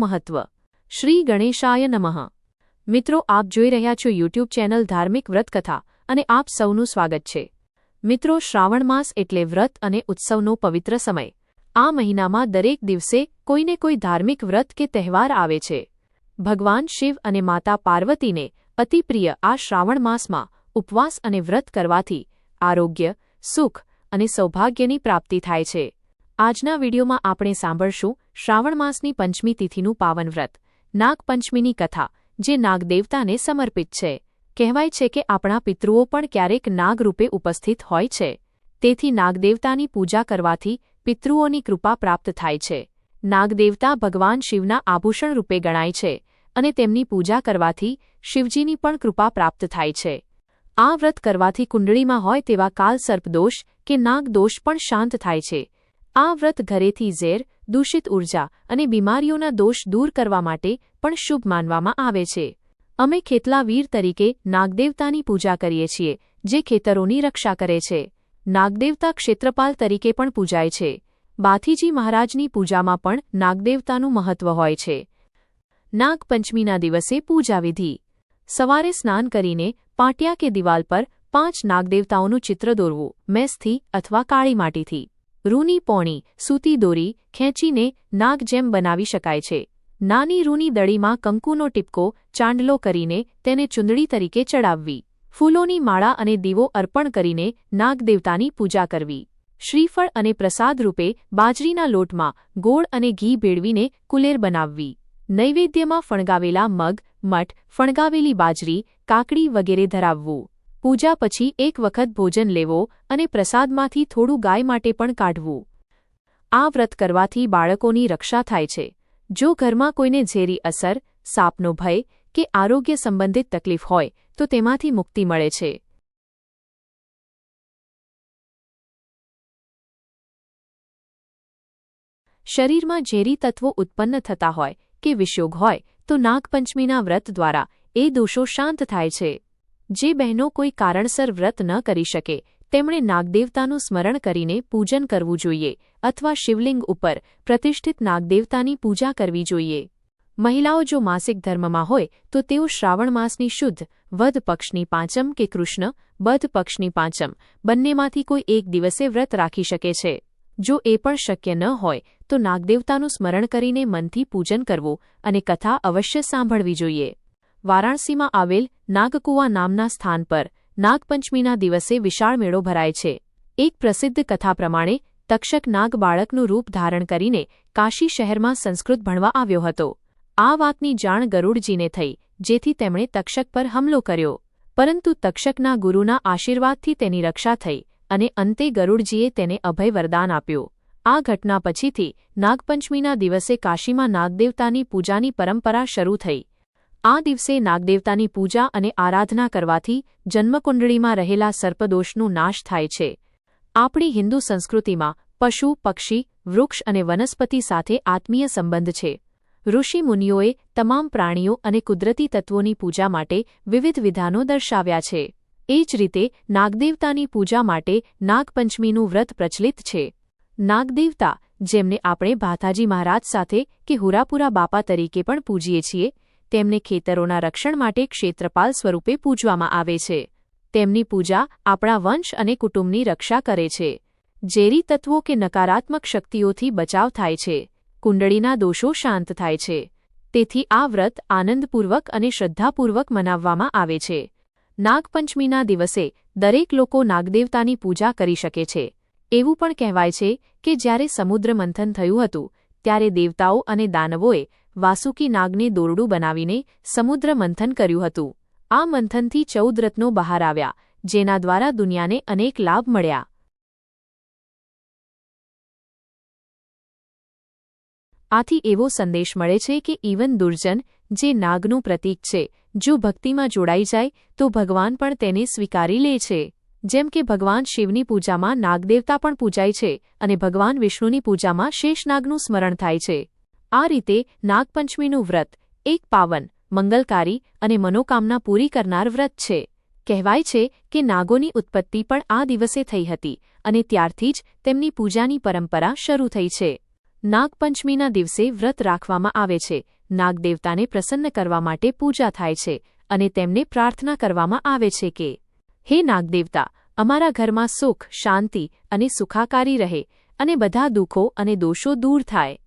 મહત્વ. શ્રી ગણેશાય નમઃ. મિત્રો, આપ જોઈ રહ્યા છો યુટ્યુબ ચેનલ ધાર્મિક વ્રતકથા અને આપ સૌનું સ્વાગત છે. મિત્રો, શ્રાવણ માસ એટલે વ્રત અને ઉત્સવનો પવિત્ર સમય. આ મહિનામાં દરેક દિવસે કોઈને કોઈ ધાર્મિક વ્રત કે તહેવાર આવે છે. ભગવાન શિવ અને માતા પાર્વતીને અતિપ્રિય આ શ્રાવણ માસમાં ઉપવાસ અને વ્રત કરવાથી આરોગ્ય, સુખ અને સૌભાગ્યની પ્રાપ્તિ થાય છે. આજના વિડીયોમાં આપણે સાંભળશું શ્રાવણ માસની પંચમી તિથિનું પાવન વ્રત, નાગપંચમીની કથા, જે નાગદેવતાને સમર્પિત છે. કહેવાય છે કે આપણા પિતૃઓ પણ ક્યારેક નાગરૂપે ઉપસ્થિત હોય છે. તેથી નાગદેવતાની પૂજા કરવાથી પિતૃઓની કૃપા પ્રાપ્ત થાય છે. નાગદેવતા ભગવાન શિવના આભૂષણ રૂપે ગણાય છે અને તેમની પૂજા કરવાથી શિવજીની પણ કૃપા પ્રાપ્ત થાય છે. આ વ્રત કરવાથી કુંડળીમાં હોય તેવા કાલ સર્પદોષ કે નાગદોષ પણ શાંત થાય છે. આ વ્રત ઘરેથી ઝેર, દૂષિત ઊર્જા અને બીમારીઓના દોષ દૂર કરવા માટે પણ શુભ માનવામાં આવે છે. અમે ખેતલા વીર તરીકે નાગદેવતાની પૂજા કરીએ છીએ, જે ખેતરોની રક્ષા કરે છે. નાગદેવતા ક્ષેત્રપાલ તરીકે પણ પૂજાય છે. બાથીજી મહારાજની પૂજામાં પણ નાગદેવતાનું મહત્વ હોય છે. નાગપંચમીના દિવસે પૂજાવિધિ. સવારે સ્નાન કરીને પાટિયા કે દિવાલ પર પાંચ નાગદેવતાઓનું ચિત્ર દોરવું, મેસથી અથવા કાળી માટીથી. રૂની પોણી, સૂતી દોરી, ખેંચીને નાગ જેમ બનાવી શકાય છે. નાની રૂની દળીમાં કંકુનો ટીપકો ચાંદલો કરીને તેને ચુંદડી તરીકે ચડાવવી. ફૂલોની માળા અને દીવો અર્પણ કરીને નાગદેવતાની પૂજા કરવી. શ્રીફળ અને પ્રસાદ રૂપે બાજરીના લોટમાં ગોળ અને ઘી ભેળવીને કુલેર બનાવવી. નૈવેદ્યમાં ફણગાવેલા મગ, મઠ, ફણગાવેલી બાજરી, કાકડી વગેરે ધરાવવું. પૂજા પછી એક વખત ભોજન લેવો અને પ્રસાદમાંથી થોડું ગાય માટે પણ કાઢવું. આ વ્રત કરવાથી બાળકોની રક્ષા થાય છે. જો ઘરમાં કોઈને ઝેરી અસર, સાપનો ભય કે આરોગ્ય સંબંધિત તકલીફ હોય, તો તેમાંથી મુક્તિ મળે છે. શરીરમાં ઝેરી તત્વો ઉત્પન્ન થતા હોય કે વિષયોગ હોય, તો નાગપંચમીના વ્રત દ્વારા એ દોષો શાંત થાય છે. જે બહેનો કોઈ કારણસર વ્રત ન કરી શકે, તેમણે નાગદેવતાનું સ્મરણ કરીને પૂજન કરવું જોઈએ અથવા શિવલિંગ ઉપર પ્રતિષ્ઠિત નાગદેવતાની પૂજા કરવી જોઈએ. મહિલાઓ જો માસિક ધર્મમાં હોય, તો તેઓ શ્રાવણ માસની શુદ્ધ વધ પક્ષની પાંચમ કે કૃષ્ણ બધ પક્ષની પાંચમ બંનેમાંથી કોઈ એક દિવસે વ્રત રાખી શકે છે. જો એ પણ શક્ય ન હોય, તો નાગદેવતાનું સ્મરણ કરીને મનથી પૂજન કરવું અને કથા અવશ્ય સાંભળવી જોઈએ. વારાણસીમાં આવેલ નાગકુવા નામના સ્થાન પર નાગપંચમીના દિવસે વિશાળ મેળો ભરાય છે. એક પ્રસિદ્ધ કથા પ્રમાણે તક્ષક નાગ બાળકનું રૂપ ધારણ કરીને કાશી શહેરમાં સંસ્કૃત ભણવા આવ્યો હતો. આ વાતની જાણ ગરુડજીને થઈ, જેથી તેમણે તક્ષક પર હમલો કર્યો. પરંતુ તક્ષકના ગુરુના આશીર્વાદથી તેની રક્ષા થઈ અને અંતે ગરુડજીએ તેને અભય વરદાન આપ્યું. આ ઘટના પછીથી નાગપંચમીના દિવસે કાશીમાં નાગદેવતાની પૂજાની પરંપરા શરૂ થઈ. આ દિવસે નાગદેવતાની પૂજા અને આરાધના કરવાથી જન્મકુંડળીમાં રહેલા સર્પદોષનું નાશ થાય છે. આપણી હિન્દુ સંસ્કૃતિમાં પશુ, પક્ષી, વૃક્ષ અને વનસ્પતિ સાથે આત્મીય સંબંધ છે. ઋષિ મુનિઓએ તમામ પ્રાણીઓ અને કુદરતી તત્વોની પૂજા માટે વિવિધ વિધાનો દર્શાવ્યા છે. એ જ રીતે નાગદેવતાની પૂજા માટે નાગપંચમીનું વ્રત પ્રચલિત છે. નાગદેવતા, જેમને આપણે ભાથાજી મહારાજ સાથે કે હુરાપુરા બાપા તરીકે પણ પૂજીએ છીએ તેમને ખેતરોના રક્ષણ માટે ક્ષેત્રપાલ સ્વરૂપે પૂજવામાં આવે છે. તેમની પૂજા આપણા વંશ અને કુટુંબની રક્ષા કરે છે. ઝેરી તત્વો કે નકારાત્મક શક્તિઓથી બચાવ થાય છે. કુંડળીના દોષો શાંત થાય છે. તેથી આ વ્રત આનંદપૂર્વક અને શ્રદ્ધાપૂર્વક મનાવવામાં આવે છે. નાગપંચમીના દિવસે દરેક લોકો નાગદેવતાની પૂજા કરી શકે છે. એવું પણ કહેવાય છે કે જ્યારે સમુદ્ર મંથન થયું હતું, ત્યારે દેવતાઓ અને દાનવોએ વાસુકી નાગને દોરડું બનાવીને સમુદ્ર મંથન કર્યું હતું. આ મંથનથી ચૌદ રત્નો બહાર આવ્યા, જેના દ્વારા દુનિયાને અનેક લાભ મળ્યા. આથી એવો સંદેશ મળે છે કે ઇવન દુર્જન, જે નાગનું પ્રતીક છે, જો ભક્તિમાં જોડાઈ જાય, તો ભગવાન પણ તેને સ્વીકારી લે છે. જેમ કે ભગવાન શિવની પૂજામાં નાગદેવતા પણ પૂજાય છે, અને ભગવાન વિષ્ણુની પૂજામાં શેષનાગનું સ્મરણ થાય છે. આ રીતે નાગપંચમીનું વ્રત, એક પાવન, મંગલકારી અને મનોકામના પૂરી કરનાર વ્રત છે. કહેવાય છે કે નાગોની ઉત્પત્તિ પણ આ દિવસે થઈ હતી અને ત્યારથી જ તેમની પૂજાની પરંપરા શરૂ થઈ છે. નાગપંચમીના દિવસે વ્રત રાખવામાં આવે છે, નાગદેવતાને પ્રસન્ન કરવા માટે પૂજા થાય છે અને તેમને પ્રાર્થના કરવામાં આવે છે કે, હે નાગદેવતા, અમારા ઘરમાં સુખ, શાંતિ અને સુખાકારી રહે અને બધા દુઃખો અને દોષો દૂર થાય.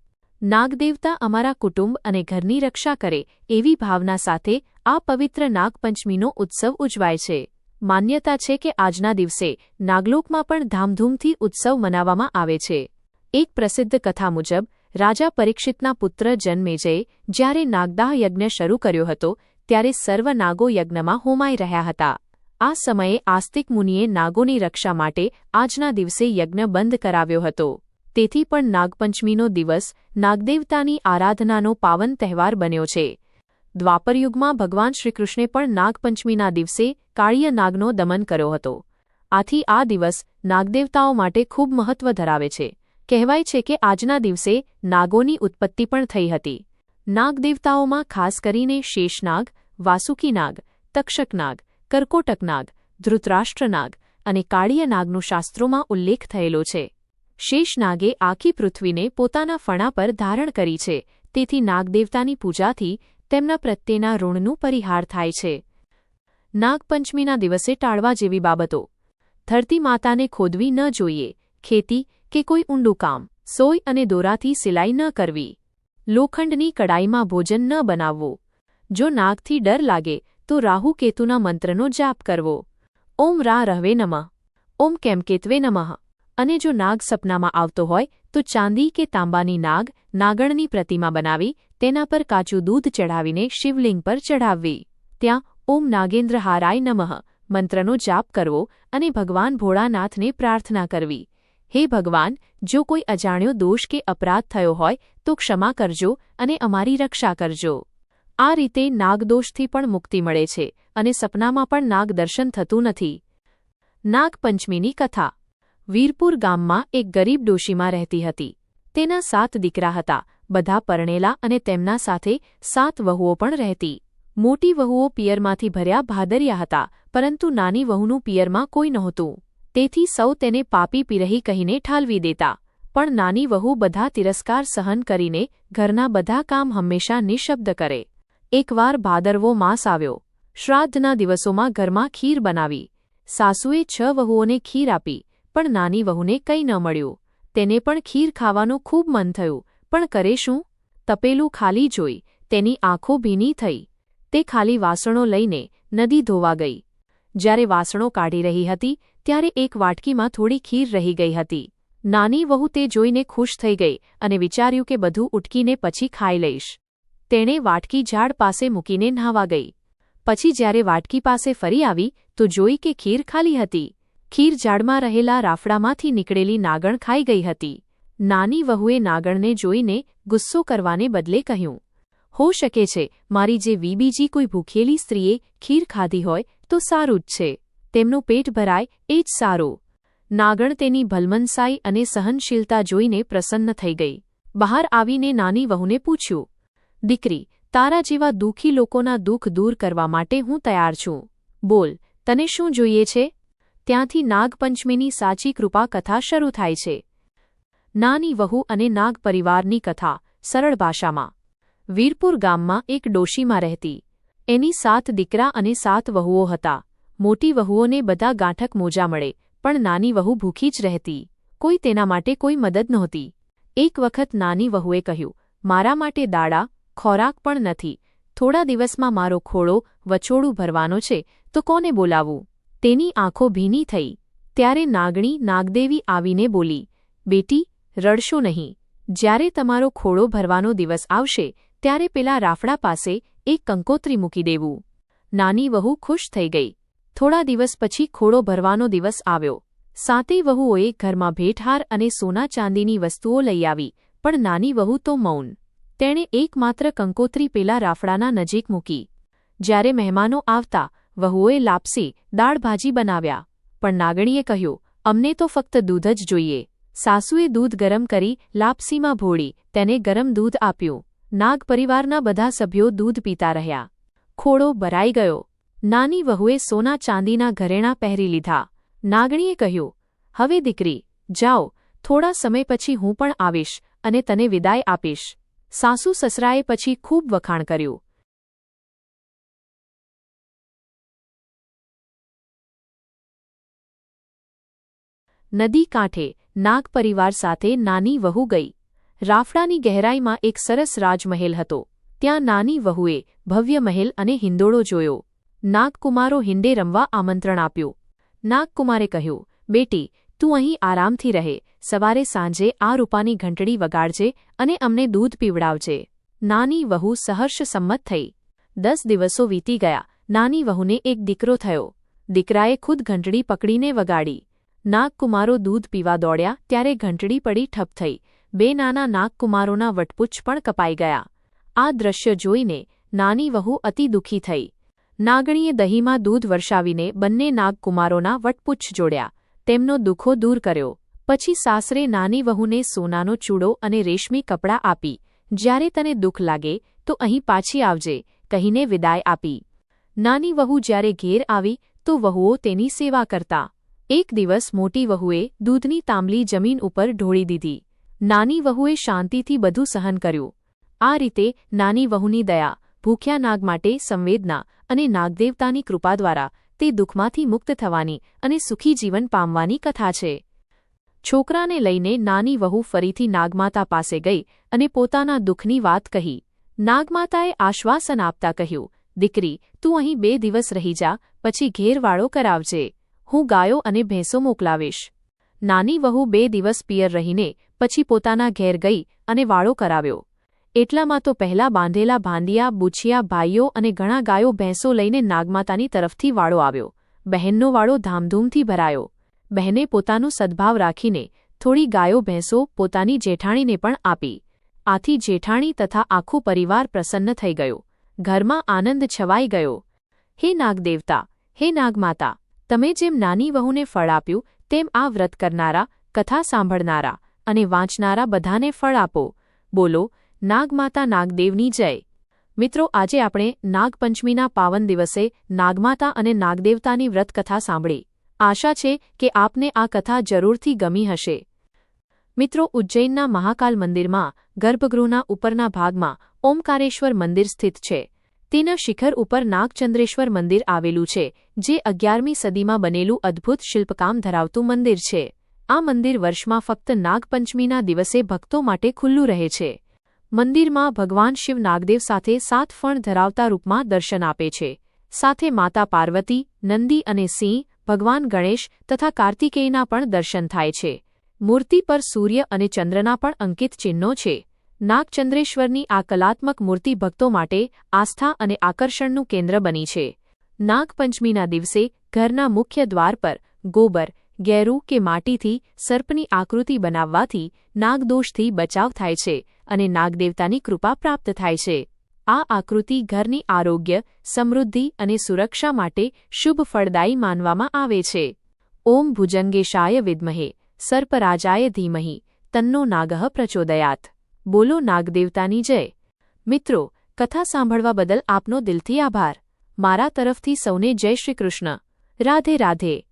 નાગદેવતા અમારા કુટુંબ અને ઘરની રક્ષા કરે એવી ભાવના સાથે આ પવિત્ર નાગપંચમીનો ઉત્સવ ઉજવાય છે. માન્યતા છે કે આજના દિવસે નાગલોકમાં પણ ધામધૂમથી ઉત્સવ મનાવવામાં આવે છે. એક પ્રસિદ્ધ કથા મુજબ, રાજા પરીક્ષિતના પુત્ર જન્મેજયે જ્યારે નાગદાહ યજ્ઞ શરૂ કર્યો હતો, ત્યારે સર્વ નાગો યજ્ઞમાં હોમાઈ રહ્યા હતા. આ સમયે આસ્તિક મુનિએ નાગોની રક્ષા માટે આજના દિવસે યજ્ઞ બંધ કરાવ્યો હતો. તેથી પણ નાગપંચમીનો દિવસ નાગદેવતાની આરાધનાનો પાવન તહેવાર બન્યો છે. દ્વાપરયુગમાં ભગવાન શ્રીકૃષ્ણે પણ નાગપંચમીના દિવસે કાળીય નાગનો દમન કર્યો હતો. આથી આ દિવસ નાગદેવતાઓ માટે ખૂબ મહત્વ ધરાવે છે. કહેવાય છે કે આજના દિવસે નાગોની ઉત્પત્તિ પણ થઈ હતી. નાગદેવતાઓમાં ખાસ કરીને શેષનાગ, વાસુકીનાગ, તક્ષકનાગ, કર્કોટકનાગ, ધૃતરાષ્ટ્રનાગ અને કાળિયનાગનું શાસ્ત્રોમાં ઉલ્લેખ થયેલો છે. શેષનાગે આખી પૃથ્વીને પોતાના ફણા પર ધારણ કરી છે. તેથી નાગદેવતાની પૂજાથી તેમના પ્રત્યેના ઋણનું પરિહાર થાય છે. નાગપંચમીના દિવસે ટાળવા જેવી બાબતો. ધરતી માતાને ખોદવી ન જોઈએ. ખેતી કે કોઈ ઊંડું કામ, સોય અને દોરાથી સિલાઈ ન કરવી. લોખંડની કડાઈમાં ભોજન ન બનાવવું. જો નાગથી ડર લાગે, તો રાહુ કેતુના મંત્રનો જાપ કરવો. ઓમ રા રહવે નમઃ. ઓમ કેમકેત્વે નમઃ. અને જો નાગ સપનામાં આવતો હોય, તો ચાંદી કે તાંબાની નાગ નાગણની પ્રતિમા બનાવી, તેના પર કાચું દૂધ ચઢાવીને શિવલિંગ પર ચઢાવવી. ત્યાં, ઓમ નાગેન્દ્ર હારાય નમઃ, મંત્રનો જાપ કરવો અને ભગવાન ભોળાનાથને પ્રાર્થના કરવી. હે ભગવાન, જો કોઈ અજાણ્યો દોષ કે અપરાધ થયો હોય, તો ક્ષમા કરજો અને અમારી રક્ષા કરજો. આ રીતે નાગદોષથી પણ મુક્તિ મળે છે અને સપનામાં પણ નાગ દર્શન થતું નથી. નાગપંચમીની કથા વીરપુર ગામમાં એક ગરીબ ડોશીમાં રહેતી હતી. તેના સાત દીકરા હતા, બધા પરણેલા અને તેમના સાથે સાત વહુઓ પણ રહેતી. મોટી વહુઓ પિયરમાંથી ભર્યા ભાદરિયા હતા, પરંતુ નાની વહુનું પિયરમાં કોઈ નહોતું. તેથી સૌ તેને પાપી પીરહી કહીને ઠાલવી દેતા. પણ નાની વહુ બધા તિરસ્કાર સહન કરીને ઘરના બધા કામ હંમેશા નિઃશબ્દ કરે. એકવાર ભાદરવો માસ આવ્યો. શ્રાદ્ધના દિવસોમાં ઘરમાં ખીર બનાવી. સાસુએ છ વહુઓને ખીર આપી. પણ નાની વહુને કંઈ ન મળ્યું. તેને પણ ખીર ખાવાનું ખૂબ મન થયું. પણ કરે શું? તપેલું ખાલી જોઈ તેની આંખો ભીની થઈ. તે ખાલી વાસણો લઈને નદી ધોવા ગઈ. જ્યારે વાસણો કાઢી રહી હતી, ત્યારે એક વાટકીમાં થોડી ખીર રહી ગઈ હતી. નાની વહુ તે જોઈને ખુશ થઈ ગઈ અને વિચાર્યું કે બધું ઉટકીને પછી ખાઈ લઈશ. તેણે વાટકી ઝાડ પાસે મૂકીને નહાવા ગઈ. પછી જ્યારે વાટકી પાસે ફરી આવી, તો જોઈ કે ખીર ખાલી હતી. ખીર ઝાડમાં રહેલા રાફડામાંથી નીકળેલી નાગણ ખાઈ ગઈ હતી. નાની વહુએ નાગણને જોઈને ગુસ્સો કરવાને બદલે કહ્યું, હો શકે છે, મારી જે વીબીજી કોઈ ભૂખેલી સ્ત્રીએ ખીર ખાધી હોય તો સારું જ છે. તેમનું પેટ ભરાય એ જ સારું. નાગણ તેની ભલમનસાઈ અને સહનશીલતા જોઈને પ્રસન્ન થઈ ગઈ. બહાર આવીને નાની વહુને પૂછ્યું, દીકરી, તારા જેવા દુઃખી લોકોના દુઃખ દૂર કરવા માટે હું તૈયાર છું. બોલ, તને શું જોઈએ છે? ત્યાંથી નાગપંચમીની સાચી કૃપા કથા શરૂ થાય છે. નાની વહુ અને નાગ પરિવારની કથા, સરળ ભાષામાં. વીરપુર ગામમાં એક ડોશીમાં રહેતી. એની સાત દીકરા અને સાત વહુઓ હતા. મોટી વહુઓને બધા ગાંઠક મોજા મળે, પણ નાની વહુ ભૂખી જ રહેતી. કોઈ તેના માટે કોઈ મદદ નહોતી. એક વખત નાની વહુએ કહ્યું, મારા માટે દાડા, ખોરાક પણ નથી. થોડા દિવસમાં મારો ખોળો વચોડું ભરવાનો છે, તો કોને બોલાવું તેની આંખો ભીની થઈ, ત્યારે નાગણી નાગદેવી આવીને બોલી, બેટી, રડશો નહીં. જ્યારે તમારો ખોળો ભરવાનો દિવસ આવશે, ત્યારે પેલા રાફડા પાસે એક કંકોત્રી મૂકી દેવું. નાની વહુ ખુશ થઈ ગઈ. થોડા દિવસ પછી ખોળો ભરવાનો દિવસ આવ્યો. સાતેય વહુઓએ ઘરમાં ભેટહાર અને સોના ચાંદીની વસ્તુઓ લઈ આવી, પણ નાની વહુ તો મૌન. તેણે એકમાત્ર કંકોત્રી પેલા રાફડાના નજીક મૂકી. જ્યારે મહેમાનો આવતા વહુએ લાપસી, દાળ ભાજી બનાવ્યા. પણ નાગણીએ કહ્યું, અમને તો ફક્ત દૂધ જ જોઈએ. સાસુએ દૂધ ગરમ કરી લાપસીમાં ભોળી, તેને ગરમ દૂધ આપ્યું. નાગ પરિવારના બધા સભ્યો દૂધ પીતા રહ્યા. ખોળો ભરાઈ ગયો. નાની વહુએ સોના ચાંદીના ઘરેણાં પહેરી લીધા. નાગણીએ કહ્યું, હવે દીકરી, જાઓ, થોડા સમય પછી હું પણ આવીશ અને તને વિદાય આપીશ. સાસુ સસરાએ પછી ખૂબ વખાણ કર્યું. નદી કાંઠે નાગ પરિવાર સાથે નાની વહુ ગઈ. રાફડાની ગહેરાઈમાં એક સરસ રાજમહેલ હતો. ત્યાં નાની વહુએ ભવ્ય મહેલ અને હિંદોળો જોયો. નાગકુમારો હિંડે રમવા આમંત્રણ આપ્યું. નાગકુમારે કહ્યું, બેટી, તું અહીં આરામથી રહે. સવારે સાંજે આ રૂપાની ઘંટડી વગાડજે અને અમને દૂધ પીવડાવજે. નાની વહુ સહર્ષ સંમત થઈ. દસ દિવસો વીતી ગયા. નાની વહુને એક દીકરો થયો. દીકરાએ ખુદ ઘંટડી પકડીને વગાડી. નાગકુમારો દૂધ પીવા દોડ્યા ત્યારે ઘંટડી પડી ઠપ થઈ. બે નાના નાગકુમારોના વટપુચ્છ પણ કપાઈ ગયા. આ દ્રશ્ય જોઈને નાની વહુ અતિ દુઃખી થઈ. નાગણીએ દહીંમાં દૂધ વર્ષાવીને બંને નાગકુમારોના વટપુચ્છ જોડ્યા. તેમનો દુઃખો દૂર કર્યો. પછી સાસરે નાની વહુને સોનાનો ચૂડો અને રેશમી કપડાં આપી. જ્યારે તને દુઃખ લાગે, તો અહીં પાછી આવજે, કહીને વિદાય આપી. નાની વહુ જ્યારે ઘેર આવી, તો વહુઓ તેની સેવા કરતા. એક દિવસ મોટી વહુએ દૂધની તાંબલી જમીન ઉપર ઢોળી દીધી. નાની વહુએ શાંતિથી બધું સહન કર્યું. આ રીતે નાની વહુની દયા, ભૂખ્યા નાગ માટે સંવેદના અને નાગદેવતાની કૃપા દ્વારા તે દુઃખમાંથી મુક્ત થવાની અને સુખી જીવન પામવાની કથા છે. છોકરાને લઈને નાની વહુ ફરીથી નાગમાતા પાસે ગઈ અને પોતાના દુઃખની વાત કહી. નાગમાતાએ આશ્વાસન આપતા કહ્યું, દીકરી, તું અહીં બે દિવસ રહી જા, પછી ઘેરવાળો કરાવજે. હું ગાયો અને ભેંસો મોકલાવીશ. નાની વહુ બે દિવસ પિયર રહીને પછી પોતાના ઘેર ગઈ અને વાળો કરાવ્યો. એટલામાં તો પહેલા બાંધેલા ભાંડિયા, બુછિયા, ભાઈઓ અને ઘણા ગાયો ભેંસો લઈને નાગમાતાની તરફથી વાળો આવ્યો. બહેનનો વાળો ધામધૂમથી ભરાયો. બહેને પોતાનું સદભાવ રાખીને થોડી ગાયો ભેંસો પોતાની જેઠાણીને પણ આપી. આથી જેઠાણી તથા આખું પરિવાર પ્રસન્ન થઈ ગયો. ઘરમાં આનંદ છવાઈ ગયો. હે નાગદેવતા, હે નાગમાતા તમે જેમ નાની વહુને ફળ આપ્યું, તેમ આ વ્રત કરનારા, કથા સાંભળનારા અને વાંચનારા બધાને ફળ આપો. બોલો, નાગમાતા નાગદેવની જય. મિત્રો, આજે આપણે નાગપંચમીના પાવન દિવસે નાગમાતા અને નાગદેવતાની વ્રતકથા સાંભળી. આશા છે કે આપને આ કથા જરૂરથી ગમી હશે. મિત્રો, ઉજ્જૈનના મહાકાલ મંદિરમાં ગર્ભગૃહના ઉપરના ભાગમાં ઓમકારેશ્વર મંદિર સ્થિત છે. તેના શિખર ઉપર નાગચંદ્રેશ્વર મંદિર આવેલું છે, જે અગિયારમી સદીમાં બનેલું અદ્ભુત શિલ્પકામ ધરાવતું મંદિર છે. આ મંદિર વર્ષમાં ફક્ત નાગપંચમીના દિવસે ભક્તો માટે ખુલ્લું રહે છે. મંદિરમાં ભગવાન શિવ નાગદેવ સાથે સાત ફણ ધરાવતા રૂપમાં દર્શન આપે છે. સાથે માતા પાર્વતી, નંદી અને સિંહ, ભગવાન ગણેશ તથા કાર્તિકેયના પણ દર્શન થાય છે. મૂર્તિ પર સૂર્ય અને ચંદ્રના પણ અંકિત ચિહ્નો છે. નાગચંદ્રેશ્વરની આ કલાત્મક મૂર્તિ ભક્તો માટે આસ્થા અને આકર્ષણનું કેન્દ્ર બની છે. નાગપંચમીના દિવસે ઘરના મુખ્ય દ્વાર પર ગોબર, ગેરુ કે માટીથી સર્પની આકૃતિ બનાવવાથી નાગદોષથી બચાવ થાય છે અને નાગદેવતાની કૃપા પ્રાપ્ત થાય છે. આ આકૃતિ ઘરની આરોગ્ય, સમૃદ્ધિ અને સુરક્ષા માટે શુભ ફળદાયી માનવામાં આવે છે. ઓમ ભુજંગેશાય વિદ્મહે, સર્પરાજાય ધીમહી, તન્નો નાગઃ પ્રચોદયાત. બોલો નાગદેવતાની જય. મિત્રો, કથા સાંભળવા બદલ આપનો દિલથી આભાર. મારા તરફથી સૌને જય શ્રી કૃષ્ણ. રાધે રાધે.